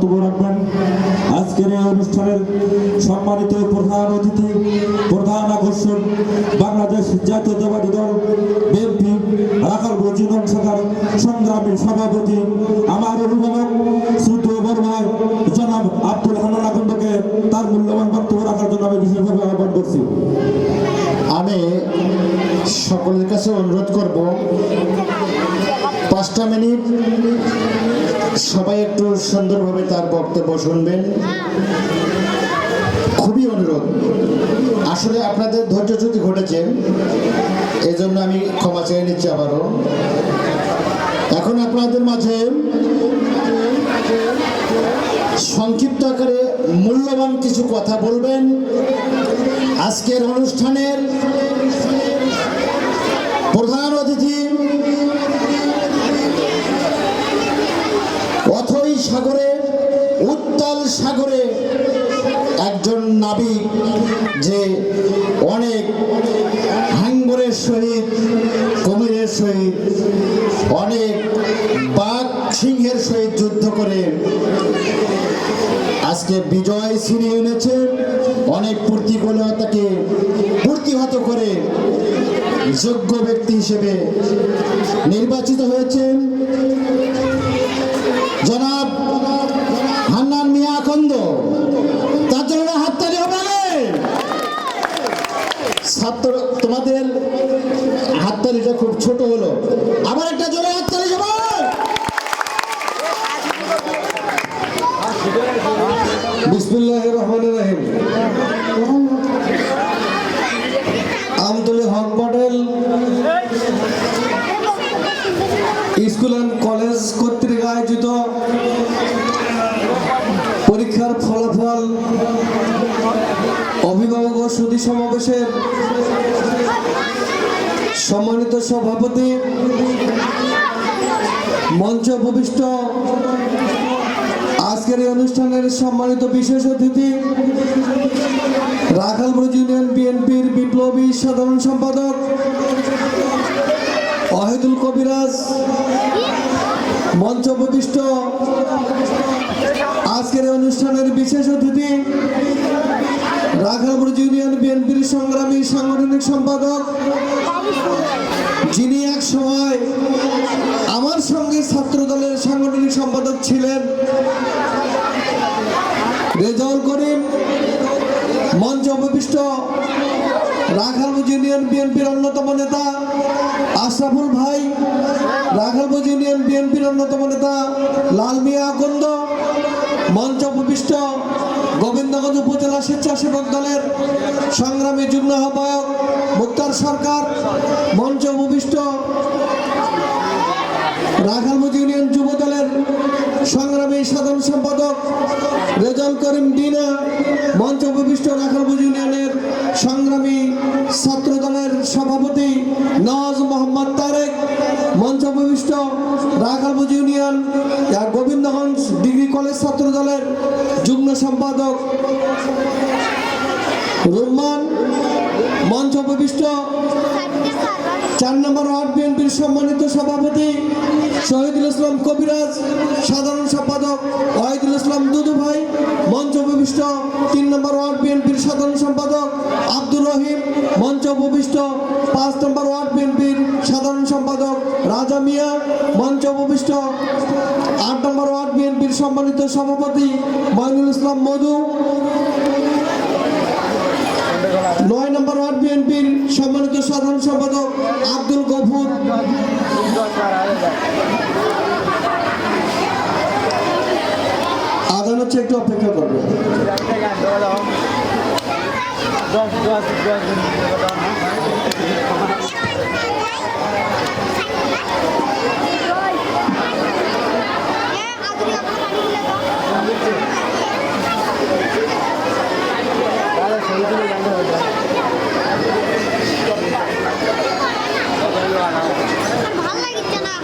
বক্তব্য রাখবেন। আজকের এই অনুষ্ঠানের সম্মানিত প্রধান অতিথি, প্রধান আকর্ষণ বাংলাদেশ জাতীয়তাবাদী দল বিএনপি, রাখাল জীবন শাখার সংগ্রামী সভাপতি, আমার অভিভাবক শ্রুতীয় বড় ভাই জনাব আব্দুল হান্নান আকন্দকে তার মূল্যবান বক্তব্য রাখার জন্য আমি বিশেষভাবে আহ্বান করছি। আমি সকলের কাছে অনুরোধ করব, পাঁচটা মিনিট সবাই একটু সুন্দরভাবে তার বক্তব্য শুনবেন। খুবই অনুরোধ। আসলে আপনাদের ধৈর্যচ্যুতি ঘটেছে এই জন্য আমি ক্ষমা চেয়ে নিচ্ছি আবারও। এখন আপনাদের মাঝে সংক্ষিপ্ত আকারে মূল্যবান কিছু কথা বলবেন। আজকের অনুষ্ঠানের প্রধান অতিথি। অথই সাগরে, উত্তাল সাগরে একজন নাবিক যে অনেক হাঙ্গরের সহিত, কুমিরের সহিত, অনেক বাঘ সিংহের সহিত যুদ্ধ করে আজকে বিজয় ছিনিয়ে এনেছে। অনেক প্রতিকূলতাকে প্রতিহত করে যোগ্য ব্যক্তি হিসেবে নির্বাচিত হয়েছেন জনাব হান্নান মিয়া আকন্দ তার জন্য হাততালি হবে। ছাত্র, তোমাদের হাততালিটা খুব ছোট হলো। আবার একটা জোরে হাততালি যাবে বিসমুল্লাহ রহমান রাহিম Amtul Haque model school and college কর্তৃক আয়োজিত পরীক্ষার ফলাফল অভিভাবক ও সুদী সমাবেশের সম্মানিত সভাপতি, মঞ্চ উপবিষ্ট আজকের এই অনুষ্ঠানের সম্মানিত বিশেষ অতিথি রাখালপুর ইউনিয়ন বিএনপির বিপ্লবী সাধারণ সম্পাদক অহেদুল কবিরাজ, মঞ্চ উপবিষ্ট আজকের অনুষ্ঠানের বিশেষ অতিথি রাখালপুর ইউনিয়ন বিএনপির সংগ্রামী সাংগঠনিক সম্পাদক, যিনি এক সময় আমার সঙ্গে ছাত্র দলের সাংগঠনিক সম্পাদক ছিলেন, রেজাউল করিম, মঞ্চ উপবিষ্ট রাখালপুর ইউনিয়ন বিএনপির অন্যতম নেতা আশরাফুল ভাই, রাখালপুর ইউনিয়ন বিএনপির অন্যতম নেতা লাল মিয়া আকন্দ স্বেচ্ছাসেবক দলের সংগ্রামী যুগ্ম আহ্বায়ক মুক্তার সরকার, মঞ্চ উপবিষ্ট রাখালপুর ইউনিয়ন যুব দলের সংগ্রামী সাধারণ সম্পাদক রেজাউল করিম ডিনা, মঞ্চ উপবিষ্ট রাখালপুর ইউনিয়নের সংগ্রামী ছাত্র দলের সভাপতি নওয়াজ মোহাম্মদ তারেক, মঞ্চ উপবিষ্ট Rakhalpur union Gobindaganj degree college ছাত্র দলের যুগ্ম সম্পাদক মঞ্চ চার নম্বর ওয়ার্ড বিএনপির সম্মানিত সভাপতি শহীদুল ইসলাম কবিরাজ, সাধারণ সম্পাদক ওয়াহিদুল ইসলাম দুদু ভাই, মঞ্চ উপবিষ্ট তিন নম্বর ওয়ার্ড বিএনপির সাধারণ সম্পাদক আব্দুর রহিম, মঞ্চ উপবিষ্ট পাঁচ নম্বর ওয়ার্ড বিএনপির সাধারণ সম্পাদক রাজা মিয়া, মঞ্চ উপবিষ্ট আট নম্বর ওয়ার্ড বিএনপির সম্মানিত সভাপতি মঈনুল ইসলাম মধু নয় নম্বর ওয়ার্ড বিএনপির সম্মানিত সাধারণ সম্পাদক আব্দুল গফুর আদান হচ্ছে একটু অপেক্ষা করবে ভালো লাগিচ্ছে না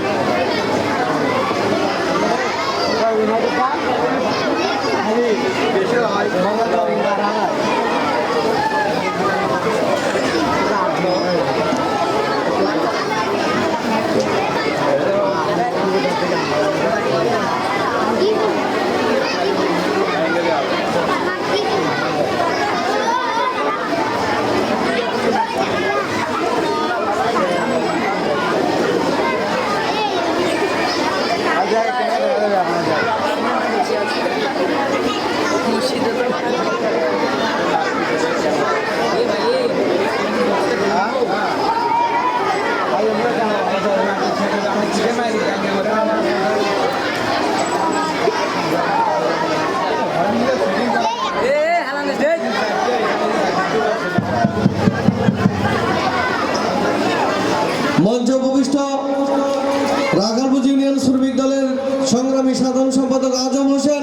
সংগ্রামী সাধারণ সম্পাদক আজম হোসেন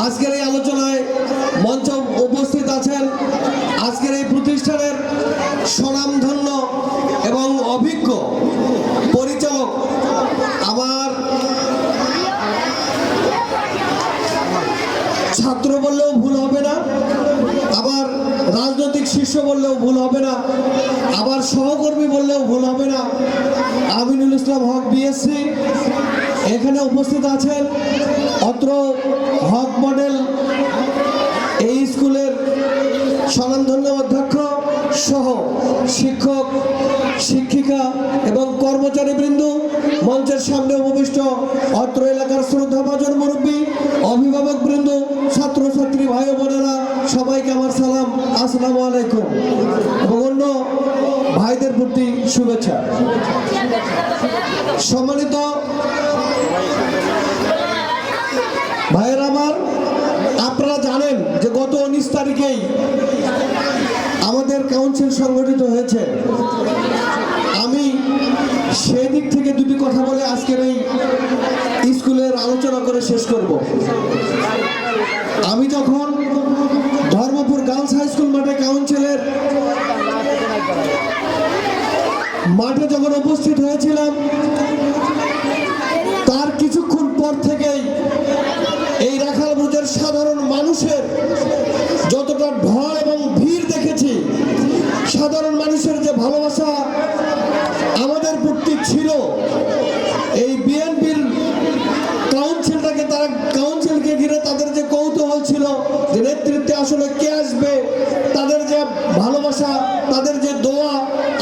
আজকের এই আলোচনায় মঞ্চ উপস্থিত আছেন আজকের এই প্রতিষ্ঠানের স্বনামধন্য এবং অভিজ্ঞ পরিচালক আমার ছাত্র বললেও ভুল হবে না, আবার রাজনৈতিক শিষ্য বললেও ভুল হবে না, আবার সহকর্মী বললেও ভুল হবে না। আমিনুল ইসলাম হক বিএসসি এখানে উপস্থিত আছেন অত্র হক মডেল এই স্কুলের স্বনামধন্য অধ্যক্ষ সহ শিক্ষক, শিক্ষিকা এবং কর্মচারীবৃন্দ মঞ্চের সামনে উপবিষ্ট অত্র এলাকার শ্রদ্ধা শ্রদ্ধাভাজন মুরব্বী, অভিভাবক বৃন্দ, ছাত্রছাত্রী ভাই বোনেরা, সবাইকে আমার সালাম, আসসালামু আলাইকুম। এবং অন্য ভাইদের প্রতি শুভেচ্ছা। সম্মানিত ভাইয়ের আমার, আপনারা জানেন যে গত উনিশ তারিখেই সংগঠিত হয়েছে। আমি সেদিক থেকে দুটি কথা বলে আজকের এই স্কুলের আলোচনা করে শেষ করব। আমি যখন ধর্মপুর গার্লস হাই স্কুল মাঠে কাউন্সিলের মাঠে যখন উপস্থিত হয়েছিলাম ভালোবাসা তাদের যে দোয়া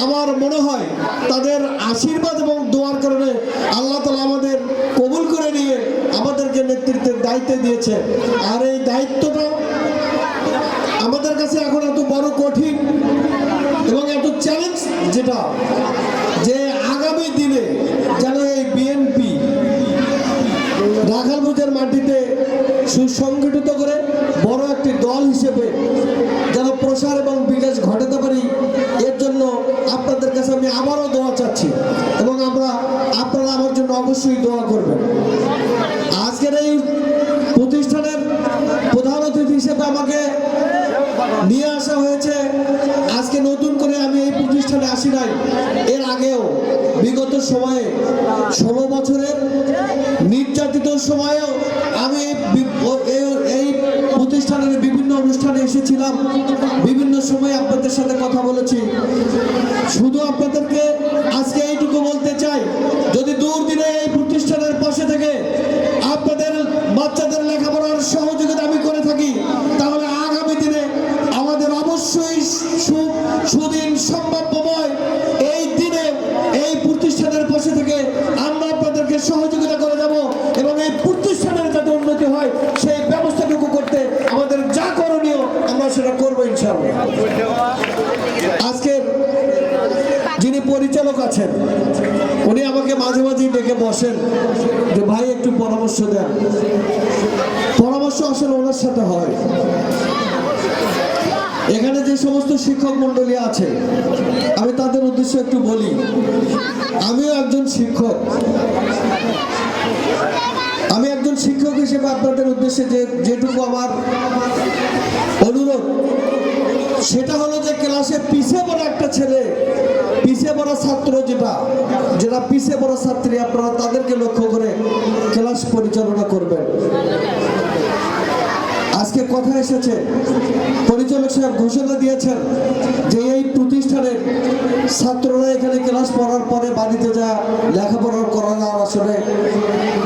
আমার মনে হয়, তাদের আশীর্বাদ এবং দোয়ার কারণে আল্লাহ তালা আমাদের কবুল করে নিয়ে আমাদেরকে নেতৃত্বের দায়িত্ব দিয়েছে। আর এই দায়িত্বটা আমাদের কাছে এখন এত বড় কঠিন এবং এত চ্যালেঞ্জ যেটা, যে আগামী দিনে যেন এই বিএনপি রাখালপুজের মাটিতে সুসংগঠিত করে বড় একটি দল হিসেবে অবশ্যই দোয়া করবেন। আজকের এই প্রতিষ্ঠানের প্রধান অতিথি হিসেবে আমাকে নিয়ে আসা হয়েছে। আজকে নতুন করে আমি এই প্রতিষ্ঠানে আসি নাই। এর আগেও বিগত সময়ে, ষোলো বছরের নির্যাতিত সময়েও আমি এই প্রতিষ্ঠানের বিভিন্ন অনুষ্ঠানে এসেছিলাম। বিভিন্ন সময় আপনাদের সাথে কথা বলেছি। শুধু আপনাদেরকে বসেন যে ভাই একটু পরামর্শ দেন। পরামর্শ আসলে ওনার সাথে হয়। এখানে যে সমস্ত শিক্ষক মন্ডলী আছে, আমি তাদের উদ্দেশ্যে একটু বলি। আমিও একজন শিক্ষক। আমি একজন শিক্ষক হিসেবে আপনাদের উদ্দেশ্যে যে যেটুকু আমার অনুরোধ সেটা হলো যে ক্লাসে পিছিয়ে পড়া একটা ছেলে, পিছিয়ে পড়া ছাত্র যেটা যেটা পিছিয়ে পড়া ছাত্রী, আপনারা তাদেরকে লক্ষ্য করে ক্লাস পরিচালনা করবেন। আজকে কথা এসেছে, পরিচালক সাহেব ঘোষণা দিয়েছেন যে এই প্রতিষ্ঠানের ছাত্ররা এখানে ক্লাস পড়ার পরে বাড়িতে যা লেখাপড়া করার আর আসলে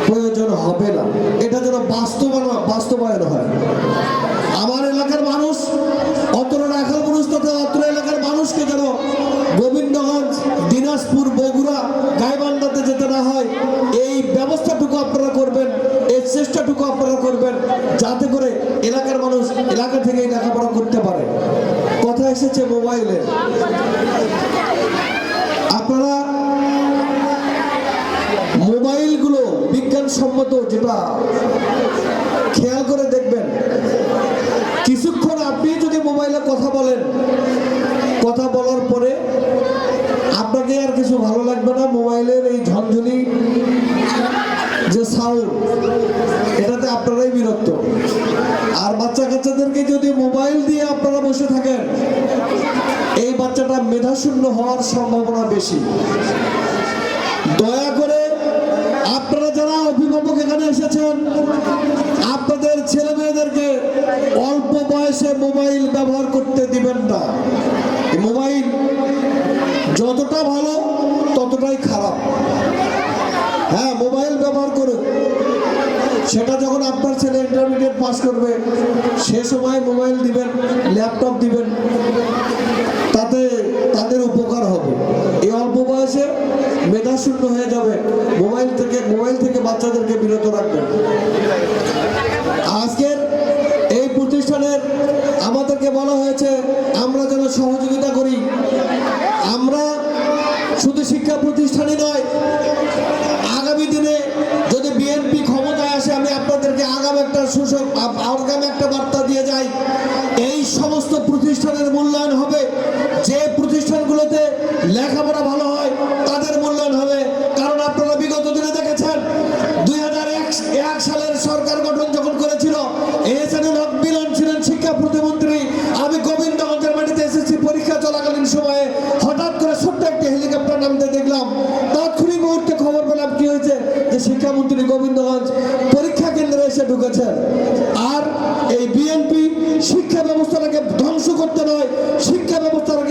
প্রয়োজন হবে না। এটা যেন বাস্তবায়ন বাস্তবায়ন হয়। আমার দিনাজপুর বগুড়া, গাইবান্ধাতে যেতে না হয়, এই ব্যবস্থাটুকু আপনারা করবেন, এই চেষ্টাটুকু আপনারা করবেন, যাতে করে এলাকার মানুষ এলাকা থেকে লেখাপড়া করতে পারে। কথা এসেছে মোবাইলে। আপনারা মোবাইলগুলো বিজ্ঞানসম্মত যেটা, খেয়াল করে দেখবেন। কিছুক্ষণ আপনি যদি মোবাইলে কথা বলেন কথা বলার পরে আপনাকে আর কিছু ভালো লাগবে না মোবাইলের এই ঝনঝনি যে সাউন্ড এটাতে আপনারাই বিরক্ত আর বাচ্চা কাচ্চাদেরকে যদি মোবাইল দিয়ে আপনারা বসে থাকেন এই বাচ্চাটা মেধাশূন্য হওয়ার সম্ভাবনা বেশি দয়া করে আপনারা যারা অভিভাবক এখানে এসেছেন আপনাদের ছেলে মেয়েদেরকে অল্প বয়সে মোবাইল ব্যবহার করতে দিবেন না। মোবাইল যতটা ভালো, ততটাই খারাপ। হ্যাঁ মোবাইল ব্যবহার করুন। সেটা যখন আপনার ছেলে ইন্টারমিডিয়েট পাস করবে, সে সময় মোবাইল দিবেন ল্যাপটপ দিবেন, তাতে তাদের উপকার হবে। এই অল্প বয়সে মেধাশূন্য হয়ে যাবে। মোবাইল থেকে মোবাইল থেকে বাচ্চাদেরকে বিরত রাখবেন। আজকের ব্যবস্থাটাকে ধ্বংস করতে নয় শিক্ষা ব্যবস্থাটাকে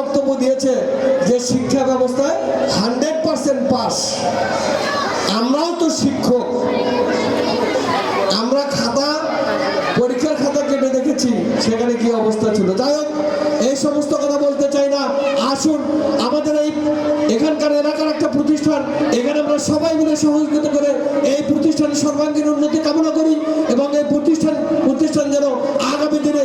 বক্তব্য দিয়েছে যে শিক্ষা ব্যবস্থায় হান্ড্রেড পার্সেন্ট পাস। আমরাও তো শিক্ষক। আমরা খাতা, পরীক্ষার খাতা কেটে দেখেছি, সেখানে কি অবস্থা ছিল। যাই হোক, এই সমস্ত কথা বলতে চাই না। আসুন, আমাদের এই এখানকার এলাকার একটা প্রতিষ্ঠান, এখানে আমরা সবাই মিলে সহযোগিতা করে এই প্রতিষ্ঠানের সর্বাঙ্গীন উন্নতি কামনা করি এবং এই প্রতিষ্ঠান প্রতিষ্ঠান যেন আগামী দিনে